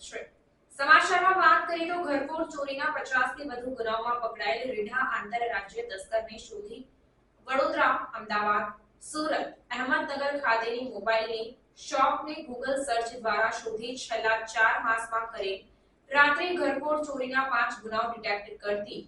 છે. સમાચારમાં વાત કરીએ તો ઘરફોડ ચોરીના પચાસથી વધુ ગુનાઓમાં પકડાયેલ રીઢા આંતરરાજ્ય તસ્કરને શોધી વડોદરા, અમદાવાદ, સુરત, અહેમદનગર ખાતેની મોબાઈલની શોપને ગૂગલ સર્ચ દ્વારા શોધી છેલ્લા ચાર માસમાં કરે રાત્રે ઘરફોડ ચોરીના પાંચ ગુનાઓ ડિટેક્ટ કરતી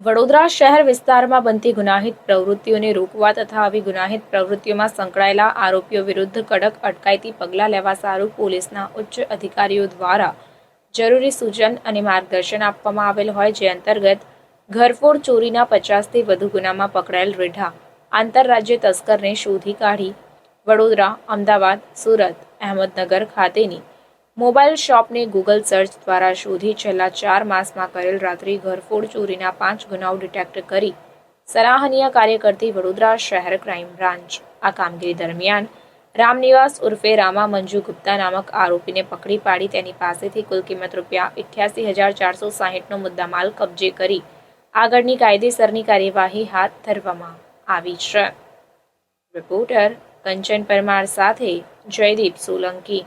વડોદરા શહેર વિસ્તારમાં બનતી ગુનાહિત પ્રવૃત્તિઓને રોકવા તથા આવી ગુનાહિત પ્રવૃત્તિઓમાં સંકળાયેલા આરોપીઓ વિરુદ્ધ કડક અટકાયતી પગલાં લેવા સારું પોલીસના ઉચ્ચ અધિકારીઓ દ્વારા જરૂરી સૂચન અને માર્ગદર્શન આપવામાં આવેલ હોય જે અંતર્ગત ઘરફોડ ચોરીના પચાસથી વધુ ગુનામાં પકડાયેલ રેઢા. આંતરરાજ્ય તસ્કરને શોધી કાઢી વડોદરા, અમદાવાદ, સુરત, અહેમદનગર ખાતેની મોબાઈલ શોપને ગૂગલ સર્ચ દ્વારા શોધી છેલ્લા ચાર માસમાં કરેલ રાત્રિ ઘરફોડ ચોરીના પાંચ ગુનાઓ ડિટેક્ટ કરી સરાહનીય કાર્ય કરતી વડોદરા શહેર ક્રાઇમ બ્રાન્ચ. આ કામગીરી દરમિયાન રામનિવાસ ઉર્ફે રામા મંજુ ગુપ્તા નામક આરોપીને પકડી પાડી તેની પાસેથી કુલ કિંમત રૂપિયા અઠ્યાસી હજાર ચારસો સાહીઠનો મુદ્દામાલ કબજે કરી આગળની કાયદેસરની કાર્યવાહી હાથ ધરવામાં આવી છે. રિપોર્ટર કંચન પરમાર સાથે જયદીપ સોલંકી.